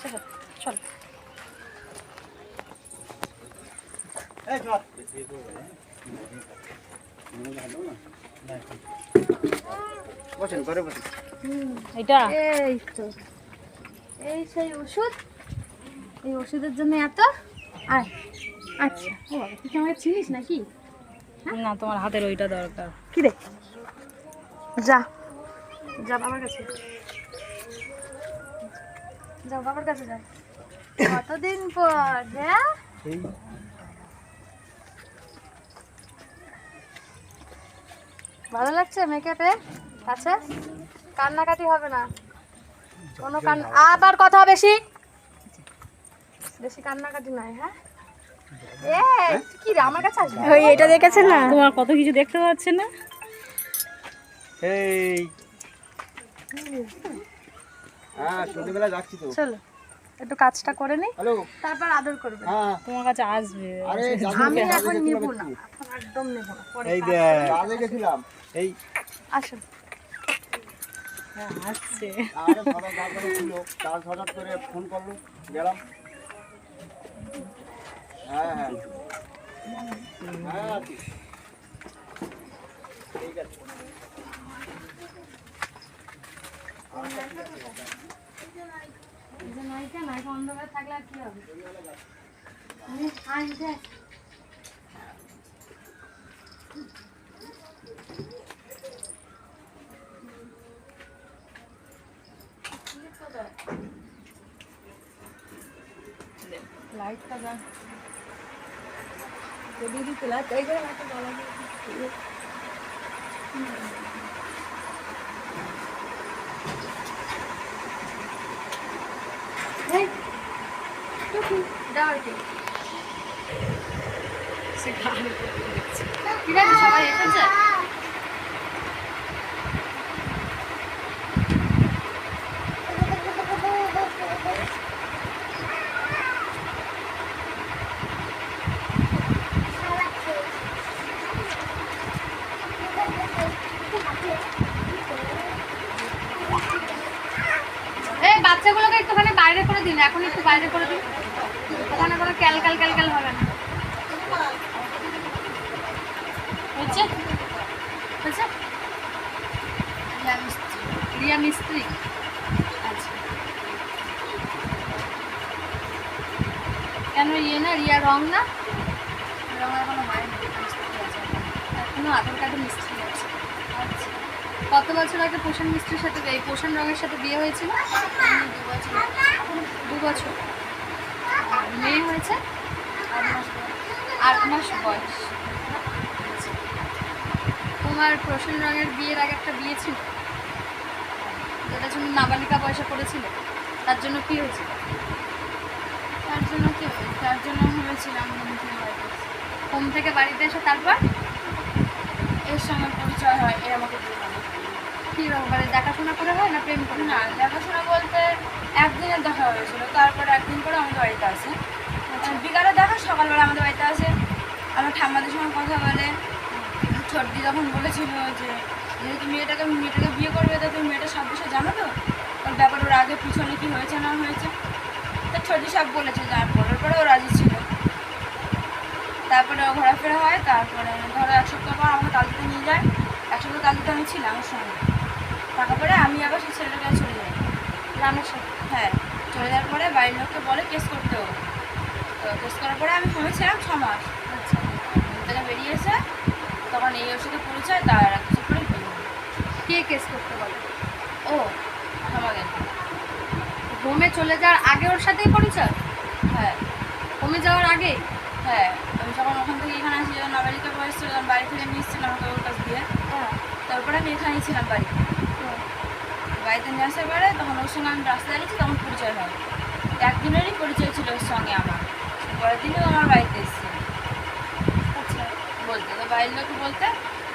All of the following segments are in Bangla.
চলো চল বসেন ঘরে বসেন এটা? এই তো। এই সেই ওষুধ। এই ওষুধের জন্য এত? আয়। আচ্ছা। ও বাবা তুই কি আমাকে চিনিস নাকি? না তোমার হাতের ওইটা দরকার। কি রে? যা। যা বাবার কাছে। যা বাবার কাছে যা কতদিন পর হ্যাঁ ভালো লাগছে মেকআপে? আছে কান্নাকাটি হবে না। কোনো কান আবার কথা বেশি? বেশি কান্নাকাটি নাই হ্যাঁ? এ কি রে আমার কাছে আসবি? ওই এটা দেখেছেন না? তোমার কত কিছু দেখতে পাচ্ছে না? এই। হ্যাঁ সন্ধ্যেবেলা যাচ্ছি তো। চলো একটু কাজটা করে নি তারপর আদর করবে। হ্যাঁ। তোমার কাছে আসবে। আমি এখন নিব না একদম নেব না এই গেছিলাম। আসুন। হ্যাঁ, আসছে। আরে যা করে ছিল। তার হঠাৎ করে ফোন করল গেলাম। হ্যাঁ হ্যাঁ। হ্যাঁ ঠিক আছে এই যে নায়িকা নায়িকা অন্ধকার থাকলে আর কি হবে দেখ লাইটটা যা এই, টুকু, দাও আর কি। ঠিক আছে সবাই এসেছে? এই দিন, এখন একটু বাইরে করে দিন। ওখানে কোনো ক্যাল ক্যাল ক্যাল ক্যাল হবে না। হচ্ছে হচ্ছে রিয়া মিস্ত্রি। আচ্ছা। কেন ইয়ে না? রিয়া রং না? রং এখনও আছে এখনও। আধার কার্ডে মিস্ত্রি আছে। আচ্ছা। কত বছর আগে পোষণ মিস্ত্রির সাথে এই পোষণ রঙের সাথে বিয়ে হয়েছিল? দু বছর। দু বছর। আর মেয়ে হয়েছে আট মাস বয়স। তোমার প্রসন্ন রঙের বিয়ের আগে একটা বিয়ে ছিল? যেটার জন্য নাবালিকা বয়সে পড়েছিল? তার জন্য কি হয়েছিল? তার জন্য কি তার জন্য হয়েছিলাম হোম থেকে বাড়িতে এসে তারপর? এর সঙ্গে পরিচয় হয় এ আমাকে। কি রকম মানে দেখাশোনা করে হয় না প্রেম করে? না দেখাশোনা বলতে একদিনের দেখা হয়েছিল, তারপরে একদিন করে আমাদের বাড়িতে আসে। আচ্ছা। বিকালে দেখা, সকালবেলা আমাদের বাড়িতে আসে। আমার ঠাম্মাদের সঙ্গে কথা বলে। ছোটদি যখন বলেছিল যে, যেহেতু মেয়েটাকে মেয়েটাকে বিয়ে করবে, তো তুমি মেয়েটা সব বিষয়ে জানো তো? ওর ব্যাপারে ওর আগে পিছনে কি হয়েছে, না হয়েছে? তো ছোটি সব বলেছে, যার বলার পরে ও রাজি ছিল। তারপরে ও ঘোরাফেরা হয়, তারপরে ধরো এক সপ্তাহ পর আমাকে তালদিতে নিয়ে যায়। এক সপ্তাহ তালদিতে আমি ছিলাম ওর সঙ্গে। টাকা পরে আমি আবার সেই ছেলেটার কাছে চলে যাই। রামের সাথে হ্যাঁ চলে যাওয়ার পরে বাড়ির লোককে বলে কেস করতে হবে। তো কেস করার পরে আমি হয়েছিলাম ছ মাস। আচ্ছা থেকে বেরিয়ে এসে তখন এই ওর সাথে পরিচয় তার এক কিছু করে হলো। কে কেস করতে বলে? ও আমাদের হোমে চলে যাওয়ার আগে ওর সাথেই পরিচয়? হ্যাঁ। হোমে যাওয়ার আগে? হ্যাঁ আমি যখন ওখান থেকে এখানে আসি যখন নাবালিকা বয়স ছিল বাড়ি থেকে আমাকে ওর কাছ দিয়ে। হ্যাঁ। তারপরে আমি এখানেই ছিলাম বাড়ি বাড়িতে নিয়ে আসার পরে তখন ওর সঙ্গে আমি রাস্তায় গেছি তখন পরিচয় হয়। একদিনেরই পরিচয় ছিল ওর সঙ্গে আমার। পরের দিনও আমার বাড়িতে এসেছে। আচ্ছা। বলতে তো বাড়ির লোক বলতে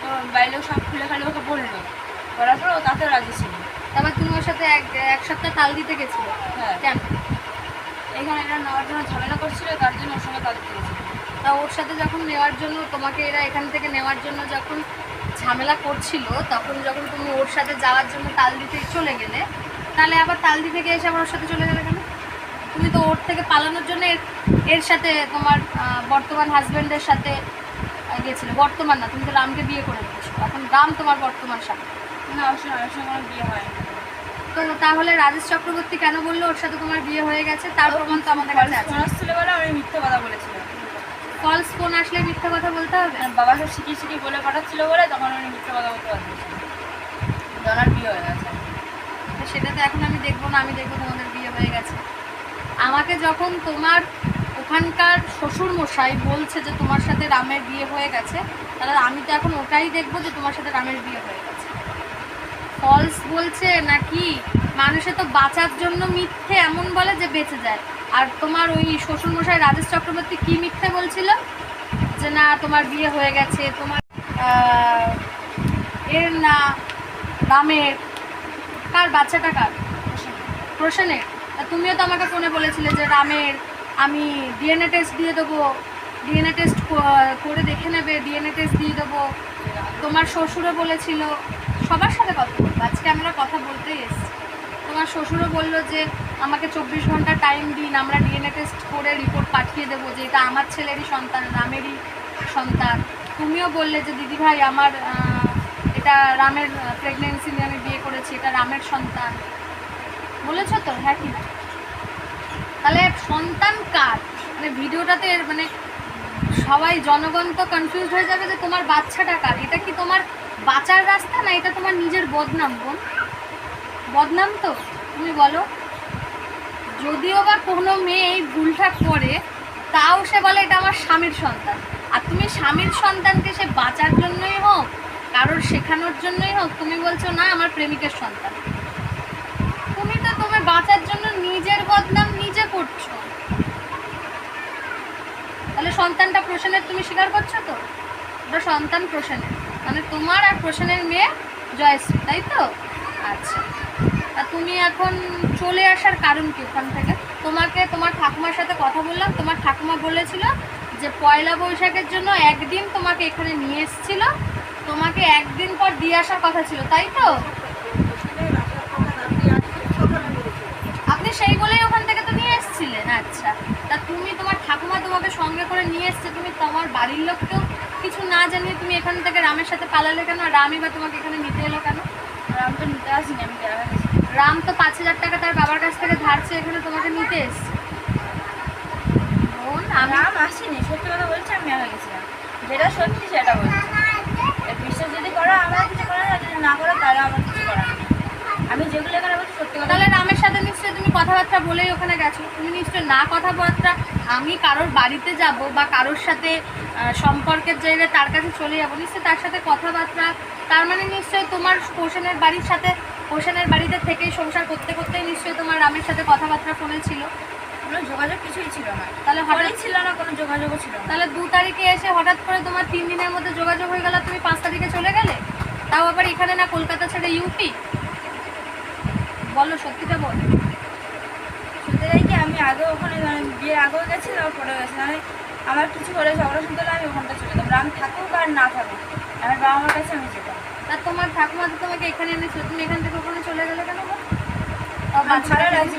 তো বাড়ির লোক সব খুলে খালি ওকে বলল। করার পর ও তাতে রাজি ছিল। তারপর তুমি ওর সাথে এক এক সপ্তাহ তাল দিতে গেছিলে? হ্যাঁ। কেন? এখানে এরা নেওয়ার জন্য ঝামেলা করছিল তার জন্য ওর সঙ্গে তাল দিতে দিয়েছিল তা ওর সাথে যখন নেওয়ার জন্য তোমাকে এরা এখান থেকে নেওয়ার জন্য যখন ঝামেলা করছিল তখন যখন তুমি ওর সাথে যাওয়ার জন্য তাল দিতে চলে গেলে তাহলে আবার তালদি থেকে এসে আবার ওর সাথে চলে গেলে কেন? তুমি তো ওর থেকে পালানোর জন্য এর- এর সাথে তোমার বর্তমান হাজবেন্ডের সাথে গিয়েছিলে। বর্তমান না তুমি তো রামকে বিয়ে করে দিয়েছ। এখন রাম তোমার বর্তমান সাথে না ওর সঙ্গে আমার বিয়ে হয়নি। তো তাহলে রাজেশ চক্রবর্তী কেন বলল ওর সাথে তোমার বিয়ে হয়ে গেছে? তার প্রমাণ তো আমাদের কাছে আছে। বলে আমি মিথ্যে কথা বলেছিলাম ফলস ফোন আসলে মিথ্যা কথা বলতে হবে। বাবা সব শিখিয়ে শিখিয়ে বলে পাঠাচ্ছিল বলে তখন উনি মিথ্যে কথা বলতে পারছিলাম জনার বিয়ে হয়ে গেছে। তো সেটা তো এখন আমি দেখব না, আমি দেখব তোমাদের বিয়ে হয়ে গেছে। আমাকে যখন তোমার ওখানকার শ্বশুর মশাই বলছে যে তোমার সাথে রামের বিয়ে হয়ে গেছে, তাহলে আমি তো এখন ওটাই দেখব যে তোমার সাথে রামের বিয়ে হয়ে গেছে। ফলস বলছে নাকি মানুষে তো বাঁচার জন্য মিথ্যে এমন বলে যে বেঁচে যায়। আর তোমার ওই শ্বশুর মশাই রাজেশ চক্রবর্তী কি মিথ্যে বলছিল? যে না, তোমার বিয়ে হয়ে গেছে, তোমার এর না রামের কার, বাচ্চাটা কার? প্রশ্নের তা তুমিও তো আমাকে ফোনে বলেছিলে যে রামের, আমি ডিএনএ টেস্ট দিয়ে দেবো, ডিএনএ টেস্ট করে দেখে নেবে, ডিএনএ টেস্ট দিয়ে দেবো। তোমার শ্বশুরও বলেছিল। সবার সাথে কথা বলব। আজকে আমরা কথা বলতেই এসেছি। তোমার শ্বশুরও বলল যে আমাকে চব্বিশ ঘণ্টা টাইম দিন, আমরা ডিএনএ টেস্ট করে রিপোর্ট পাঠিয়ে দেবো যে এটা আমার ছেলেরই সন্তান, রামেরই সন্তান। তুমিও বললে যে, দিদি ভাই, আমার এটা রামের প্রেগনেন্সি নিয়ে আমি বিয়ে করেছি, এটা রামের সন্তান। বলেছ তো হ্যাঁ কি না? তাহলে সন্তান কার? মানে ভিডিওটাতে মানে সবাই, জনগণ তো কনফিউজ হয়ে যাবে যে, তোমার বাচ্চাটা কার? এটা কি তোমার বাঁচার রাস্তা না এটা তোমার নিজের বদনাম, বোন? বদনাম তো, তুমি বলো। যদিও বা কোনো মেয়ে এই ভুলটা করে, তাও সে বলে এটা আমার স্বামীর সন্তান। আর তুমি স্বামীর সন্তানকে সে বাঁচার জন্যই হোক, কারোর শেখানোর জন্যই হোক, তুমি বলছো, না, আমার প্রেমিকের সন্তান। তুমি তো তোমার বাঁচার জন্য নিজের বদনাম নিজে করছ। তাহলে সন্তানটা প্রসেনের তুমি স্বীকার করছ তো? ওটা সন্তান প্রসেনের। মানে তোমার আর প্রসেনের মেয়ে জয়শ্রী, তাই তো? আচ্ছা। তুমি এখন চলে আসার কারণ কি ওখান থেকে? তোমাকে, তোমার ঠাকুমার সাথে কথা বললাম, তোমার ঠাকুমা বলেছিল যে পয়লা বৈশাখের জন্য একদিন তোমাকে এখানে নিয়ে এসেছিল। তোমাকে একদিন পর দিয়ে আসার কথা ছিল, তাই তো? আপনি সেই বলেই ওখান থেকে তো নিয়ে এসেছিলেন আচ্ছা। তা তুমি, তোমার ঠাকুমা তোমাকে সঙ্গে করে নিয়ে এসছে, তুমি তোমার বাড়ির লোককেও কিছু না জানিয়ে তুমি এখান থেকে রামের সাথে পালালে কেন? রামই বা তোমাকে এখানে নিতে এলো কেন? রাম তো নিতে আসিনি, আমি গেছি। রাম তো পাঁচ হাজার টাকা তার বাবার কাছ থেকে ধারছে এখানে তোমাকে নিতে এসছে। বোন আমি রাম আসেনি সত্যি কথা বলছি আমি গেছিলাম। যেটা সত্যি সেটা বলছি। বিশ্বাস যদি করো আমার কিছু করার যদি না করো তাহলে আমার কিছু করার আমি যেগুলো এখানে বলছি সত্যি কথা তাহলে রামের সাথে নিশ্চয়ই তুমি কথাবার্তা বলেই ওখানে গেছো। তুমি নিশ্চয়ই না কথাবার্তা আমি কারোর বাড়িতে যাব বা কারোর সাথে সম্পর্কের জায়গায় তার কাছে চলে যাব নিশ্চয়ই তার সাথে কথাবার্তা। তার মানে নিশ্চয়ই তোমার পোষণের বাড়ির সাথে পোষণের বাড়িতে থেকেই সংসার করতে করতেই নিশ্চয়ই তোমার রামের সাথে কথাবার্তা ফোনে ছিল। কোনো যোগাযোগ কিছুই ছিল না। তাহলে হঠাৎ ছিল না কোনো যোগাযোগও ছিল না। তাহলে দু তারিখে এসে হঠাৎ করে তোমার তিন দিনের মধ্যে যোগাযোগ হয়ে গেল তুমি পাঁচ তারিখে চলে গেলে? তাও আবার এখানে না কলকাতা ছেড়ে ইউপি? বলো সত্যিটা বল। কি? আমি আগে ওখানে মানে বিয়ের আগেও গেছি তারপর পরে গেছি আমার কিছু করে ঝগড়া শুনতে হলে আমি ওখানটা চলে যেতাম। রাম থাকুক আর না থাকুক আমার বাবা মার কাছে আমি যেতাম। তা তোমার ঠাকুমা তো তোমাকে এখানে এনেছিল তুমি এখান থেকে ওখানে চলে গেলে কেন গেছি।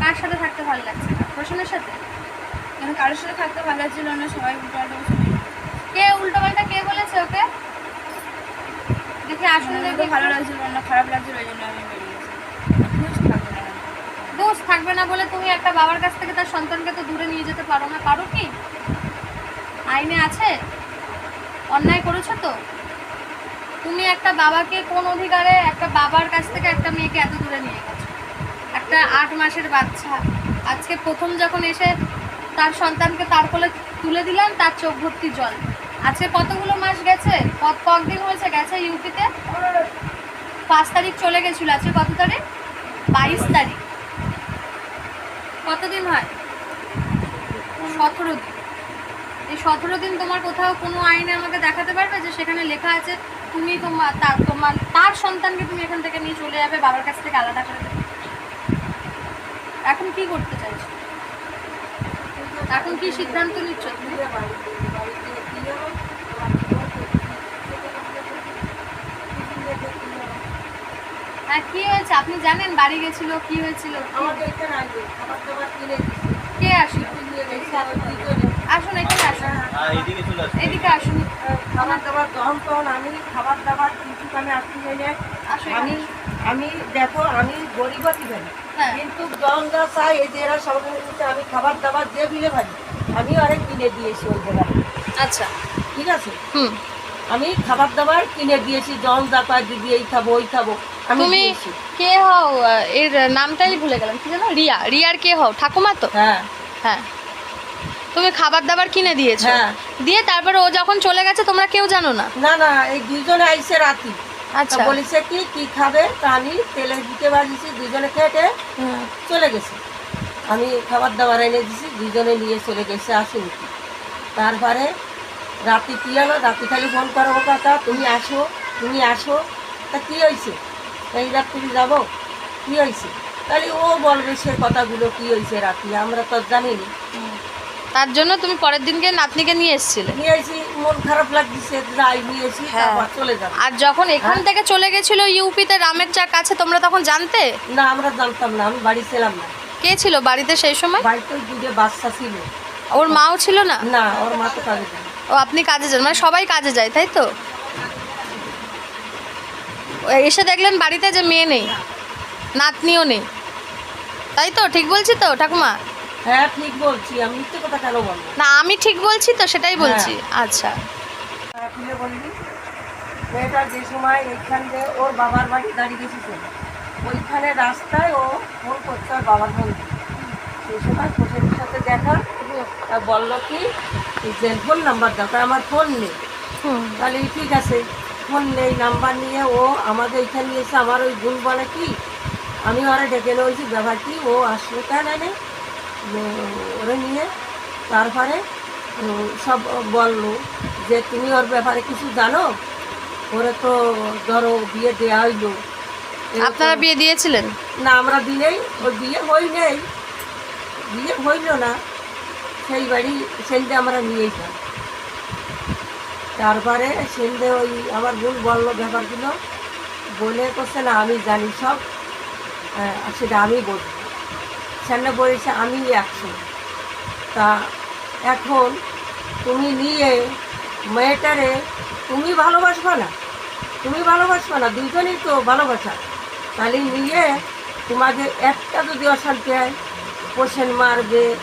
কার সাথে থাকতে ভালো লাগছে? প্রশ্নের সাথে? কিন্তু কারোর সাথে থাকতে ভালো লাগছিল না সবাই উল্টো কে উল্টো পাল্টা কে বলেছে ওকে? দেখি আসলে শুনলে দেখি। ভালো লাগছিল না খারাপ লাগছিল ওই জন্য আমি বেরিয়ে গেছি। থাকবে না। দোষ থাকবে না বলে তুমি একটা বাবার কাছ থেকে তার সন্তানকে তো দূরে নিয়ে যেতে পারো না পারো কি? আইনে আছে? অন্যায় করেছ তো? তুমি একটা বাবাকে কোন অধিকারে একটা বাবার কাছ থেকে একটা মেয়েকে এত দূরে নিয়ে গেছো? একটা আট মাসের বাচ্চা। আজকে প্রথম যখন এসে তার সন্তানকে তার কোলে তুলে দিলাম, তার চোখ ভর্তি জল। আজকে কতগুলো মাস গেছে? কত কদিন হয়েছে? গেছে ইউপিতে? পাঁচ তারিখ চলে গেছিল। আজকে কত তারিখ? বাইশ তারিখ। কতদিন হয়? সতেরো দিন। এই সতেরো দিন তোমার কোথাও কোনো আইনে আমাকে দেখাতে পারবে যে সেখানে লেখা আছে তুমি তোমার তার তোমার তার সন্তানকে তুমি এখান থেকে নিয়ে চলে যাবে বাবার কাছ থেকে আলাদা করে দেবে। এখন কি করতে চাইছো? এখন কি সিদ্ধান্ত নিচ্ছ তুমি? হ্যাঁ কি হয়েছে? আপনি জানেন বাড়ি গেছিল কি হয়েছিল? কে গেছে আসুন এখানে আসুন। এদিকে আসুন। খাবার দাবার তখন তখন আমি খাবার দাবার কিছু আমি আসতে আসুন আমি আমি দেখো আমি গরিবতী ভাই। হ্যাঁ। কিন্তু গঙ্গা চাই এই যে এরা সবাই আমি খাবার দাবার দিয়ে বিলে ভাই আমি অনেক কিনে দিয়েছি ওই জায়গায়। আচ্ছা। ঠিক আছে? হুম। আমি খাবার দাবার কিনে দিয়েছি জন যাতায়াত দিদি এই খাব ওই খাব আমি তুমি কে হও এর নামটাই ভুলে গেলাম কি জানো রিয়া। রিয়ার কে হও? ঠাকুমা তো? হ্যাঁ। হ্যাঁ। তুমি খাবার দাবার কিনে দিয়েছ। হ্যাঁ। দিয়ে তারপরে ও যখন চলে গেছে তোমরা কেউ জানো না? না না এই দুইজনে আইসে রাতি। আচ্ছা। বলেছে কি কি খাবে? তা আমি তেলে দিতে বাজিয়েছি দুজনে খেটে। চলে গেছে। আমি খাবার দাবার এনে দিছি দুজনে নিয়ে চলে গেছে আসেনি। তারপরে রাতে কি হলো? রাতে খালি ফোন করো কাকা তুমি আসো তুমি আসো। তা কী হয়েছে এই রাত্রি যাব? কী হয়েছে তাহলে ও বলবে সে কথাগুলো কী হয়েছে রাতে? আমরা তো জানিনি। তার জন্য তুমি পরের দিনকে নাতনিকে নিয়ে এসেছিলে। নিয়ে এসি মন খারাপ লাগছে যাই নিয়ে এসি হ্যাঁ। চলে যাব। আর যখন এখান থেকে চলে গেছিল ইউপিতে রামের চা কাছে তোমরা তখন জানতে? না আমরা জানতাম না আমি বাড়ি ছিলাম না। কে ছিল বাড়িতে সেই সময়? বাড়িতে দুটো বাচ্চা ছিল। ওর মাও ছিল না? না ওর মা তো কাজে যায়। ও আপনি কাজে যান মানে সবাই কাজে যায় তাই তো? এসে দেখলেন বাড়িতে যে মেয়ে নেই নাতনিও নেই। তাই তো ঠিক বলছি তো ঠাকুমা? হ্যাঁ ঠিক বলছি। আমি মিথ্যে কথা কেন বলব? না আমি ঠিক বলছি তো সেটাই বলছি। আচ্ছা। হ্যাঁ, খুলে বললি মেয়েটা যে সময় এইখান দিয়ে ওর বাবার বাড়ি দাঁড়িয়ে গেছিল ওইখানে রাস্তায় ও ফোন করছে ওর বাবার বন্ধু সেই সময় কোচের সাথে দেখা বলল কি যে ফোন নাম্বার দাও তা আমার ফোন নেই। তাহলে ঠিক আছে ফোন নেই নাম্বার নিয়ে ও আমাদের এখানে এসে আমার ওই গুণ বলে কি আমি ওরা ডেকে নিয়েছি ব্যাপার কি ও আসলো কেন এনে? ওরা নিয়ে তারপরে সব বলল যে তুমি ওর ব্যাপারে কিছু জানো? ওরে তো ধরো বিয়ে দেওয়া হইল। আপনারা বিয়ে দিয়েছিলেন? না আমরা দিনেই ওর বিয়ে হই নেই। বিয়ে হইল না। সেই বাড়ি সেনতে আমরা নিয়েছিলাম তারপরে সেনতে ওই আমার বোন বলল ব্যাপারগুলো। বলে করছে না আমি জানি সব। আহ, সেটা আমি বলব। সেখানে বলেছে, আমি একশো। তা এখন তুমি নিয়ে মেয়েটারে তুমি ভালোবাসবা না? তুমি ভালোবাসবা না? দুজনেই তো ভালোবাসা। তাহলে নিয়ে তোমাকে একটা যদি অশান্তি হয়, পোষণ মারবে,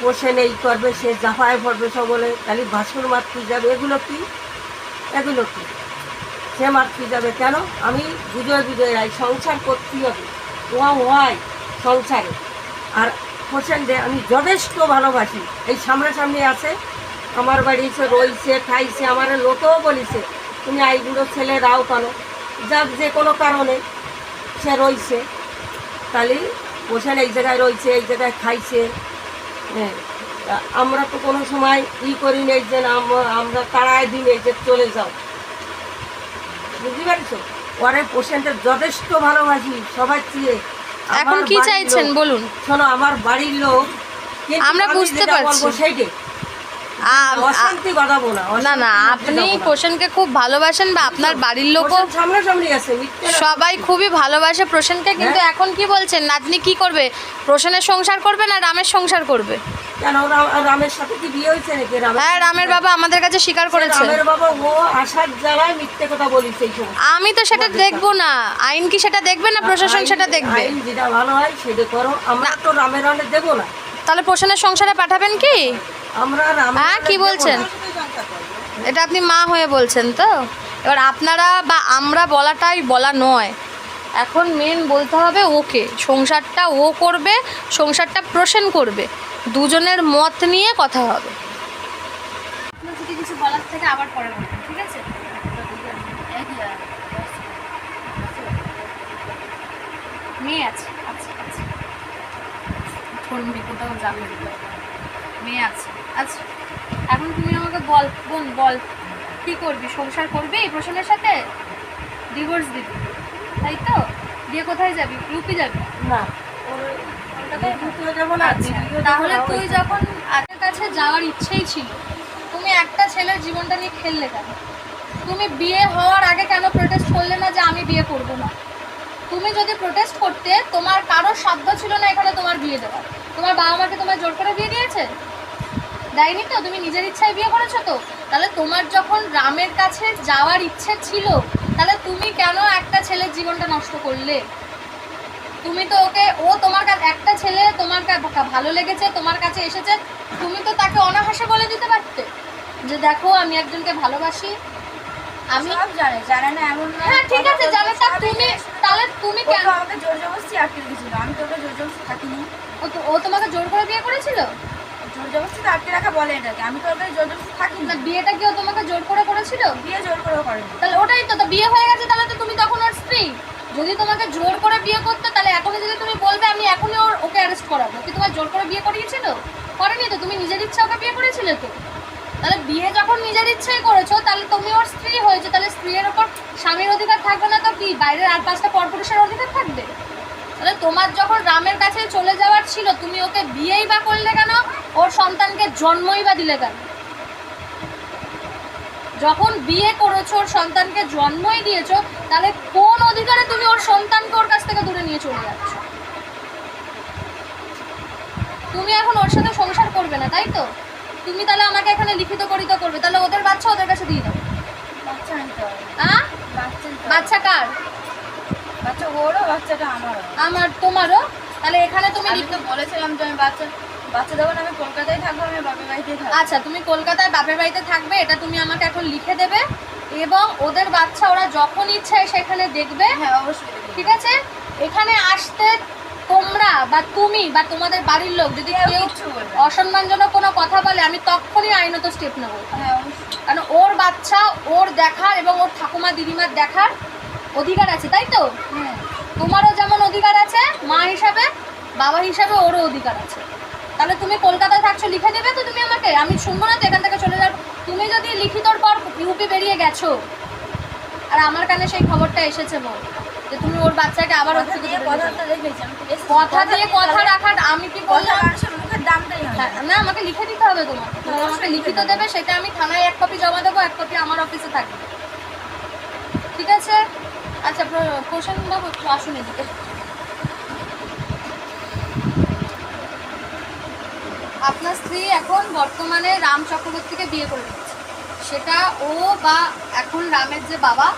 পোষণ এই করবে, সে জাফায় পড়বে সকলে। তাহলে ভাসুর মারতে যাবে? এগুলো কি? এগুলো কি? সে মারতে যাবে কেন? আমি বুঝে বুঝে যাই সংসার করতেই হবে। ওয়া ওয়াই, সংসারে। আর হোসেনকে আমি যথেষ্ট ভালোবাসি। এই সামনাসামনি আছে। আমার বাড়ি এসে রইছে খাইছে, আমার লোকেও বলিছে, তুমি আইগুলো ছেলে, রাও কেন যাক, যে কোনো কারণে সে রইছে তাহলে হোসেন এই জায়গায় রয়েছে, এই জায়গায় খাইছে। হ্যাঁ আমরা তো কোনো সময় ই করি নেই যে আমরা তাড়ায় দিনে যে চলে যাও। বুঝতে পারছ? পরে পেশেন্টের যথেষ্ট ভালোবাসি সবার চেয়ে এখন কি চাইছেন? বলুন। শোনো আমার বাড়ির লোক আমরা বুঝতে পারছি। অশান্তি বাঁধাবো না না না আপনি প্রসেনকে খুব ভালোবাসেন বা আপনার বাড়ির লোকও সামনাসামনি আছে সবাই খুবই ভালোবাসে প্রসেনকে কিন্তু হ্যাঁ। এখন কি বলছেন? নাতনি কি করবে? প্রসেনের সংসার করবে না রামের সংসার করবে? রামের সাথে কি বিয়ে হয়েছে নাকি? হ্যাঁ রামের বাবা আমাদের কাছে স্বীকার করেছে রামের বাবা ও আসার জ্বালায় মিথ্যে কথা বলিস আমি তো সেটা দেখব না। আইন কি সেটা দেখবে না? প্রশাসন সেটা দেখবে? আইন যেটা ভালো হয় সেটা করো। আমরা তো রামের রানে দেবো না। তাহলে প্রসেনের সংসারে পাঠাবেন কি? হ্যাঁ, কি বলছেন? এটা আপনি মা হয়ে বলছেন তো? এবার আপনারা বা আমরা বলাটাই বলা নয়। এখন মেন বলতে হবে ওকে। সংসারটা ও করবে সংসারটা প্রসেন করবে। দুজনের মত নিয়ে কথা হবে। যদি কিছু বলার থেকে আবার পরে ঠিক আছে? মেয়ে আছে আচ্ছা আচ্ছা কোথাও যাবে মেয়ে আছে। আচ্ছা এখন তুমি আমাকে বল বোন বল কি করবি? সংসার করবি এই প্রশ্নের সাথে? ডিভোর্স দিবি। তাই তো? দিয়ে কোথায় যাবি? ইউপি যাবি? না। আচ্ছা, তাহলে তুই যখন আগের কাছে যাওয়ার ইচ্ছেই ছিল তুমি একটা ছেলের জীবনটা নিয়ে খেললে কেন? তুমি বিয়ে হওয়ার আগে কেন প্রোটেস্ট করলে না যে আমি বিয়ে করব না? তুমি যদি প্রোটেস্ট করতে তোমার কারোর সাধ্য ছিল না এখানে তোমার বিয়ে দেওয়া তোমার বাবা মাকে তোমার জোর করে বিয়ে দিয়েছে? দেয়নি তো? তুমি নিজের ইচ্ছায় বিয়ে করেছ তো? তাহলে তোমার যখন রামের কাছে যাওয়ার ইচ্ছে ছিল তাহলে তুমি কেন একটা ছেলের জীবনটা নষ্ট করলে? তুমি তো ওকে ও তোমার কাছে একটা ছেলে তোমার ভালো লেগেছে তোমার কাছে এসেছে তুমি তো তাকে অনাহাসে বলে দিতে পারতে। যে দেখো আমি একজনকে ভালোবাসি আমি সব জানে জানে না এমন না হ্যাঁ ঠিক আছে জানো তা তুমি তাহলে তুমি কেন আমাকে জোর জবরদস্তি আটকে রেখেছিল। আমি তো ওকে জোর জবরদস্তি থাকিনি। ও তো- ও তোমাকে জোর করে বিয়ে করেছিল? জোর তো আটকে রাখা বলে এটাকে। আমি তো ওকে জোর থাকি না বিয়েটা কি ও তোমাকে জোর করে করেছিল? বিয়ে জোর করেও করেনি। তাহলে ওটাই তো তো বিয়ে হয়ে গেছে তাহলে তো তুমি তখন ওর স্ত্রী। যদি তোমাকে জোর করে বিয়ে করতে তাহলে এখনই যদি তুমি বলবে আমি এখনই ওর ওকে অ্যারেস্ট করাবো। কি তোমার জোর করে বিয়ে করিয়েছিল? করেনি তো তুমি নিজের ইচ্ছা ওকে বিয়ে করেছিলে তো? তাহলে বিয়ে যখন নিজের ইচ্ছাই করেছ তাহলে তুমি ওর স্ত্রী হয়েছে। তাহলে স্ত্রীর ওপর স্বামীর অধিকার থাকবে না তো কি? বাইরের আর পাঁচটা পরপুরুষের অধিকার থাকবে? তাহলে তোমার যখন রামের কাছে চলে যাওয়ার ছিল তুমি ওকে বিয়েই বা করলে কেন? ওর সন্তানকে জন্মই বা দিলে কেন? যখন বিয়ে করেছ ওর সন্তানকে জন্মই দিয়েছ তাহলে কোন অধিকারে তুমি ওর সন্তানকে ওর কাছ থেকে দূরে নিয়ে চলে যাচ্ছ? তুমি এখন ওর সাথে সংসার করবে না তাই তো? তুমি তাহলে আমাকে এখানে লিখিত করিত করবে তাহলে ওদের বাচ্চা ওদের কাছে দিয়ে দাও। বাচ্চা কার? ওরও বাচ্চাটা আমারও। আমার তোমারও? তাহলে এখানে তুমি আমি তো বলেছিলাম যে আমি বাচ্চা বাচ্চা আমি কলকাতায় থাকব আমি বাপের থাকব। আচ্ছা তুমি কলকাতায় বাপের বাড়িতে থাকবে এটা তুমি আমাকে এখন লিখে দেবে এবং ওদের বাচ্চা ওরা যখন ইচ্ছে সেখানে দেখবে। হ্যাঁ অবশ্যই ঠিক আছে? এখানে আসতে তোমরা বা তুমি বা তোমাদের বাড়ির লোক যদি কেউ কেউ কিচ্ছু অসম্মানজনক কোনো কথা বলে আমি তখনই আইনত স্টেপ নেব। হ্যাঁ কারণ ওর বাচ্চা ওর দেখার এবং ওর ঠাকুমা দিদিমার দেখার অধিকার আছে তাই তো? হ্যাঁ। তোমারও যেমন অধিকার আছে মা হিসাবে বাবা হিসাবে ওরও অধিকার আছে। তাহলে তুমি কলকাতায় থাকছো লিখে দেবে তো তুমি আমাকে? আমি শুনব না তো এখান থেকে চলে যাব তুমি যদি লিখিতর পর ইউপি বেরিয়ে গেছো আর আমার কানে সেই খবরটা এসেছে বল যে তুমি ওর বাচ্চাকে আবার কথা দিয়ে কথা রাখার আমি কি বললাম? হয় না। হ্যাঁ, না আমাকে লিখে দিতে হবে তোমাকে। তুমি আমাকে লিখিত দেবে সেটা আমি থানায় এক কপি জমা দেবো এক কপি আমার অফিসে থাকবে। ঠিক আছে? আচ্ছা বাবু একটু আসুন এদিকে। আপনার স্ত্রী এখন বর্তমানে রাম চক্রবর্তীকে বিয়ে করে দিচ্ছে সেটা ও বা এখন রামের যে বাবা,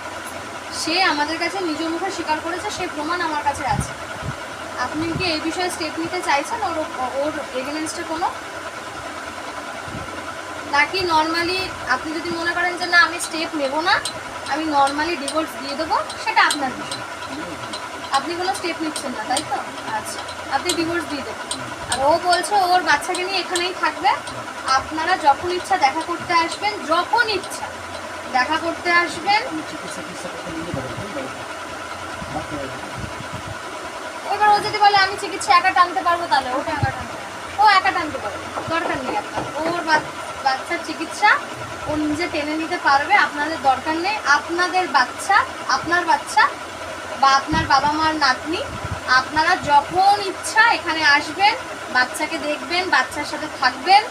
সে আমাদের কাছে নিজ মুখে স্বীকার করেছে সেই প্রমাণ আমার কাছে আছে। আপনি কি এই বিষয়ে স্টেপ নিতে চাইছেন? ওর ওর এগেনস্টে কোনো? নাকি নর্মালি আপনি যদি মনে করেন যে না, আমি স্টেপ নেব না আমি নর্মালি ডিভোর্স দিয়ে দেবো, সেটা আপনার বিষয়। আপনি কোনো স্টেপ নিচ্ছেন না, তাই তো? আচ্ছা আপনি ডিভোর্স দিয়ে দেবেন। আর ও বলছে ওর বাচ্চাকে নিয়ে এখানেই থাকবে। আপনারা যখন ইচ্ছা দেখা করতে আসবেন, যখন ইচ্ছা দেখা করতে আসবেন। এবার ও যদি বলে, আমি চিকিৎসা একা টানতে পারব তাহলে? ওটা একা টানতে। ও একা টানতে পারবে দরকার নেই আপনার। ওর বাচ- বাচ্চার চিকিৎসা ও নিজে টেনে নিতে পারবে, আপনাদের দরকার নেই। আপনাদের বাচ্চা, আপনার বাচ্চা বা আপনার বাবা মার নাতনি, আপনারা যখন ইচ্ছা এখানে আসবেন, বাচ্চাকে দেখবেন, বাচ্চার সাথে থাকবেন,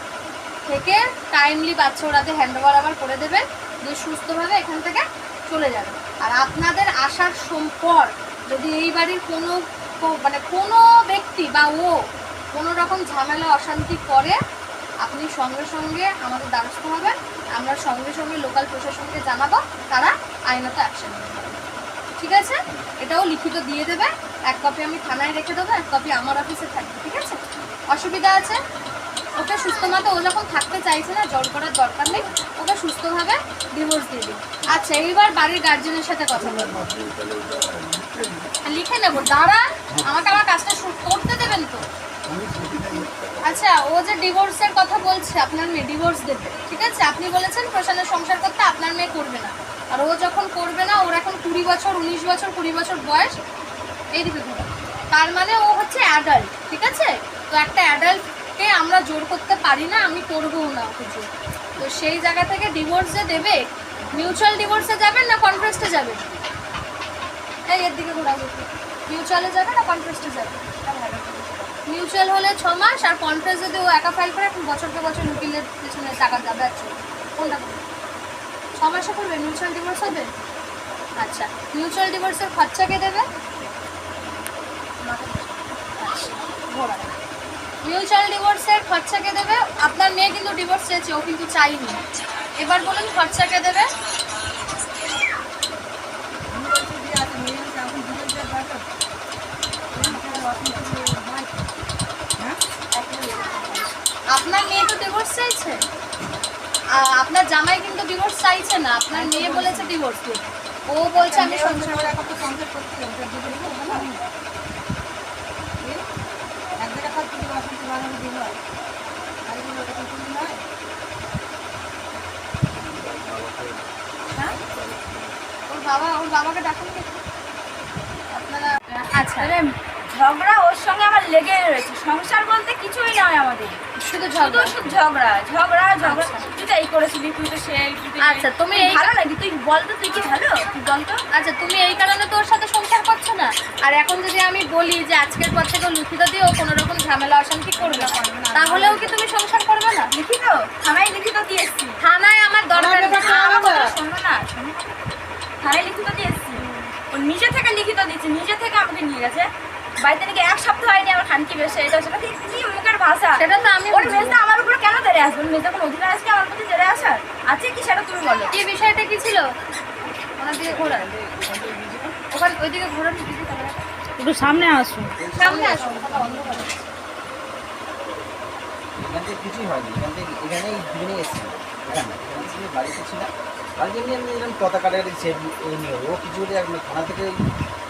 থেকে টাইমলি বাচ্চা ওরাতে হ্যান্ড ওভার আবার করে দেবেন যে সুস্থভাবে এখান থেকে চলে যাবে আর আপনাদের আসার সম- পর যদি এই বাড়ির কোনো মানে কোনো ব্যক্তি বা ও কোনো রকম ঝামেলা, অশান্তি করে আপনি সঙ্গে সঙ্গে আমাদের দ্বারস্থ হবেন, আমরা সঙ্গে সঙ্গে লোকাল প্রশাসনকে জানাব, তারা আইনত অ্যাকশন ঠিক আছে? এটাও লিখিত দিয়ে দেবে, এক কপি আমি থানায় রেখে দেবো, এক কপি আমার অফিসে থাকবে, ঠিক আছে? অসুবিধা আছে? ওকে সুস্থ মতো, ও যখন থাকতে চাইছে না জল করার দরকার নেই, ওকে সুস্থভাবে ডিভোর্স দিয়ে দিন। আচ্ছা এইবার বাড়ির গার্জেনের সাথে কথা বলব। লিখে নেব, দাঁড়ান, আমাকে আমার কাজটা করতে দেবেন তো। আচ্ছা ও যে ডিভোর্সের কথা বলছে, আপনার মেয়ে ডিভোর্স দেবে। ঠিক আছে? আপনি বলেছেন প্রশানের সংসার করতে আপনার মেয়ে করবে না। আর ও যখন করবে না, ওর এখন কুড়ি বছর, উনিশ বছর, কুড়ি বছর বয়স এইদিকে ঘুরে তার মানে ও হচ্ছে অ্যাডাল্ট ঠিক আছে? তো একটা অ্যাডাল্টকে আমরা জোর করতে পারি না, আমি করবও না জোর তো সেই জায়গা থেকে ডিভোর্স যে দেবে। মিউচুয়াল ডিভোর্সে যাবেন না কনফারেন্সে যাবেন এই এর দিকে ঘোরা মিউচুয়ালে যাবে না কনফারেন্সে যাবে? মিউচুয়াল হলে ছ মাস আর কনফারেন্স যদি ও একা ফাইল করে, এখন বছরকে বছর উকিলের পেছনে টাকা যাবে আর কোনটা করবে? ছ মাসে করবে? মিউচুয়াল ডিভোর্স হবে? আচ্ছা মিউচুয়াল ডিভোর্সের খরচা কে দেবে? মিউচুয়াল ডিভোর্সের খরচা কে দেবে? আপনার মেয়ে কিন্তু ডিভোর্স চেয়েছে, ও কিন্তু চাইনি। এবার বলুন খরচা কে দেবে? আপনার মেয়ে তো ডিভোর্স চাইছে? আপনার জামাই কিন্তু ডিভোর্স চাইছে না আপনার মেয়ে বলেছে ডিভোর্স দেবে ও বলছে আমি সংসার হ্যাঁ? ওর বাবা ওর বাবাকে ডাকুন। আপনারা আচ্ছা। ঝগড়া ওর সঙ্গে আমার লেগে রয়েছে। সংসার বলতে কিছুই নয় আমাদের। শুধু শুধু ঝগড়া। শুধু ঝগড়া ঝগড়া ঝগড়া। তুই তো এই করেছিলি তুই তো সেই। আচ্ছা, তুমি এই- ভালো নাকি তুই বল তো তুই কি ভালো? তুই বল তো। আচ্ছা তুমি এই কারণে তোর সাথে সংসার করছ না? আর এখন যদি আমি বলি যে আজকের পর থেকে লিখিত দিও কোনো রকম ঝামেলা অশান্তি করবে না তাহলেও কি তুমি সংসার করবে না? লিখিত থানায় লিখিত দিয়ে এসছি থানায় আমার দরকার নেই। আমার কথা শোনো না শোনো থানায় লিখিত দিয়ে এসছি ও নিজে থেকে লিখিত দিচ্ছে নিজে থেকে আমাকে নিয়ে গেছে বাড়িতে নাকি এক সপ্তাহ হয়নি আমার খানকি বেসে এটা সেটা কি কি মুখের ভাষা? সেটা তো আমি ওর। মেজদা আমার উপর কেন তেড়ে আসবে? মেজদা কোনো অধিকার আছে আমার প্রতি তেড়ে আসার? আছে কি সেটা তুমি বলো। এই বিষয়টা কি ছিল? ওনার দিকে ঘোরান ওখানে ওইদিকে ক্যামেরাটা। একটু সামনে আসুন। সামনে আসুন। এখান থেকে কিছুই হয়নি। এখান থেকে এখানেই দুজনেই এখানে। ছিল, বাড়িতে ছিলাম বাড়িতে নিয়ে আমি কথা কাটাকাটি নিয়ে। ও কিছু হলে থানা থেকে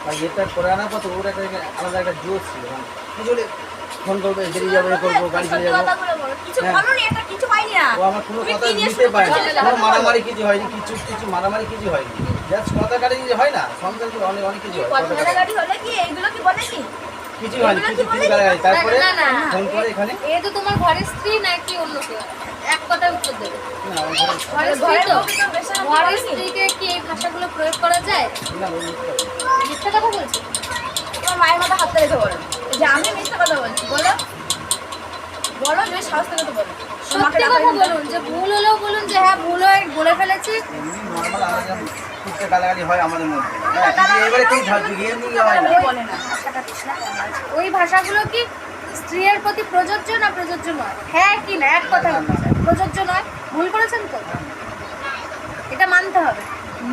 বা ইয়েটা করে আনার পর ওর একটা আলাদা একটা জোর ছিল মানে ফোন করবে বেরিয়ে যাব করব গাড়ি চলে যাব। হ্যাঁ। বলো নি এটা কিছু পাইনি না। ও আমার কোনো কথা কি নিতে পারে? কোনো মারামারি কিছু হয়নি কিছু কিছু মারামারি কিছু হয়নি। জাস্ট কথা কাটাকাটি হয় না সংসার অনেক অনেক কিছু হয় কথা কাটাকাটি। গালাগালি হলে কি? এইগুলো কি বলে কি? কিছু হয়নি কিছু কিছু বলে? তারপরে না, না, না। ফোন করে এখানে। এ তো তোমার ঘরের স্ত্রী নাকি অন্য কেউ? এক কথায় উত্তর দেবে। না, আমার ঘরে- ঘরের স্ত্রী তো। বউকে তো বেসামাল ঘরের স্ত্রীকে কি এই ভাষাগুলো প্রয়োগ করা যায়? না, মিথ্যা কথা। বলছো? তোমার মায়ের মাথা হাতটা রেখে বলো। যে আমি মিথ্যে কথা বলছি বলো। বলো যে সাহস থেকে তো বলো। সত্যি কথা বলুন যে ভুল হলেও বলুন যে হ্যাঁ ভুল হয়ে বলে ফেলেছি। এমনি আমাদের গালাগালি হয় আমাদের মধ্যে। এবারে কোনো ঝাড় নিয়ে না। বলে না ওই ভাষাগুলো কি স্ত্রীর প্রতি প্রযোজ্য না প্রযোজ্য নয়? হ্যাঁ কি না এক কথা প্রযোজ্য নয়? ভুল করেছেন তো? এটা মানতে হবে।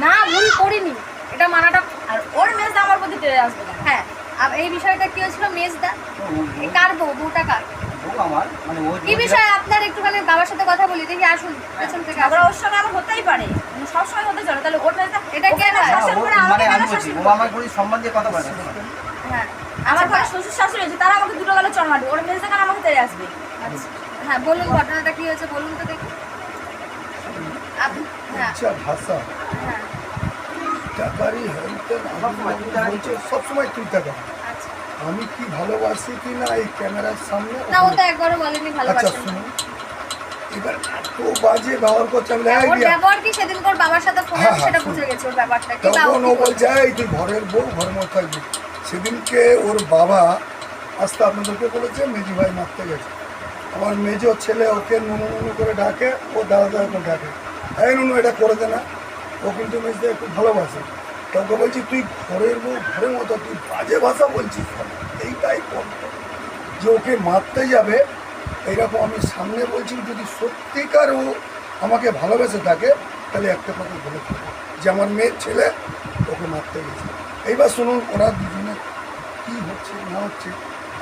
না ভুল করিনি। এটা মানাটা আর ওর মেজদা আমার প্রতি তেড়ে আসবে। না হ্যাঁ আর এই বিষয়টা কি হয়েছিল? মেজদা কার বউ? বউটা কার? আমার, মানে ও- কি বিষয়ে? আপনার একটুখানি বাবার সাথে কথা বলি দেখি আসুন পেছন থেকে ঝগড়া ওর সঙ্গে আমার হতেই পারে। মানে সবসময় হতে চলে। তাহলে ওর এটা হয়? মানে কেন? আমার সম্মান দিয়ে কথা বলে। হ্যাঁ আমার ঘরে শ্বশুর শাশুড়ি আছে তারা আমাকে দুটো গেলে চড় মারবে ওর মেজদা কেন আমাকে তেড়ে আসবে? আচ্ছা। হ্যাঁ বলুন ঘটনাটা কি হয়েছে বলুন তো দেখি। হ্যাঁ। আচ্ছা ভাষা। হ্যাঁ। টাকারই বলছে সবসময় তুই টাকা আচ্ছা। আমি কি ভালোবাসি কি না এই ক্যামেরার সামনে? না ও তো একবারও বলেনি আচ্ছা ভালোবাসেন শুনুন। এবার এত বাজে ব্যবহার করছে আমি ব্যবহার কি সেদিন বাবার সাথে ফোনে হ্যাঁ, হ্যাঁ, সেটা বুঝে গেছি ওর ব্যাপারটা। কি ও তখন কি ও বলছে? বলছে এই তুই ঘরের বউ ঘরের মধ্যে থাকবি সেদিনকে ওর বাবা আসতে আপনাদেরকে বলেছে মেজি ভাই মারতে গেছে। আমার মেজো ছেলে ওকে নুনু নুনু করে ডাকে ও দাদা দাদা করে ডাকে। এই নুনু এটা করে দে না। ও কিন্তু মেজদের একটু ভালোবাসে। তোকে বলছি তুই ঘরের বউ ঘরের মতো তুই বাজে ভাষা বলছিস এইটাই বলতো। যে ওকে মারতে যাবে এইরকম আমি সামনে বলছি যদি সত্যিকার ও আমাকে ভালোবেসে থাকে তাহলে একটা কথা বলে দেবো যে আমার মেয়ের ছেলে ওকে মারতে গেছে। এইবার শুনুন ওরা দুজনে কি হচ্ছে না হচ্ছে।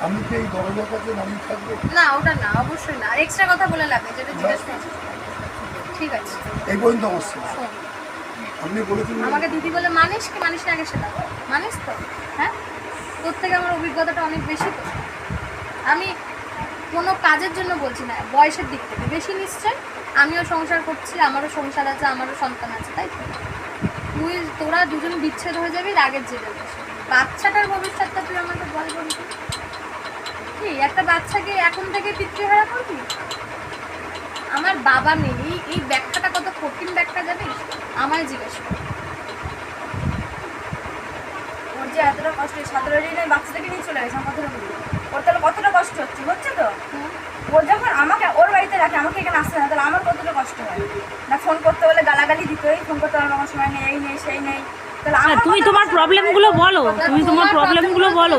আমি কি এই দরজার কাছে দাঁড়িয়ে থাকব? না ওটা না অবশ্যই না। এক্সট্রা কথা বলে লাগে যেটা জিজ্ঞেস করছি ঠিক আছে। এই পর্যন্ত। শোন। আপনি বলেছেন আমাকে দিদি বলে, মানিস কি? মানিস না আগে সেটা। মানিস তো। হ্যাঁ? তোর থেকে আমার অভিজ্ঞতাটা অনেক বেশি তো। আমি কোনো কাজের জন্য বলছি না, বয়সের দিক থেকে। বেশি নিশ্চয় আমিও সংসার করছি, আমারও সংসার আছে, আমারও সন্তান আছে, তাই তো? তুই, তোরা দুজন বিচ্ছেদ হয়ে যাবি রাগের জেলে বাচ্চাটার ভবিষ্যৎটা তুই আমাকে বল বলবি কি, একটা বাচ্চাকে এখন থেকে পিতৃহারা করবি? আমার বাবা নেই এই ব্যাখ্যাটা কঠিন ব্যাখ্যা জানিস? আমায় জিজ্ঞেস ওর যে এতটা কষ্ট বাচ্চাটাকে নিয়ে চলে গেছে আমার কথাটা বলি ওর তাহলে কতটা কষ্ট হচ্ছে হচ্ছে তো? ও যখন আমাকে ওর বাড়িতে রাখে আমাকে এখানে আসতে না তাহলে আমার কতটা কষ্ট হয়? না ফোন করতে হলে গালাগালি দিতই ফোন করতে হলে আমার সময় নেই এই নেই সেই নেই। তাহলে তুমি তোমার? প্রবলেমগুলো বলো তুমি তোমার প্রবলেমগুলো বলো।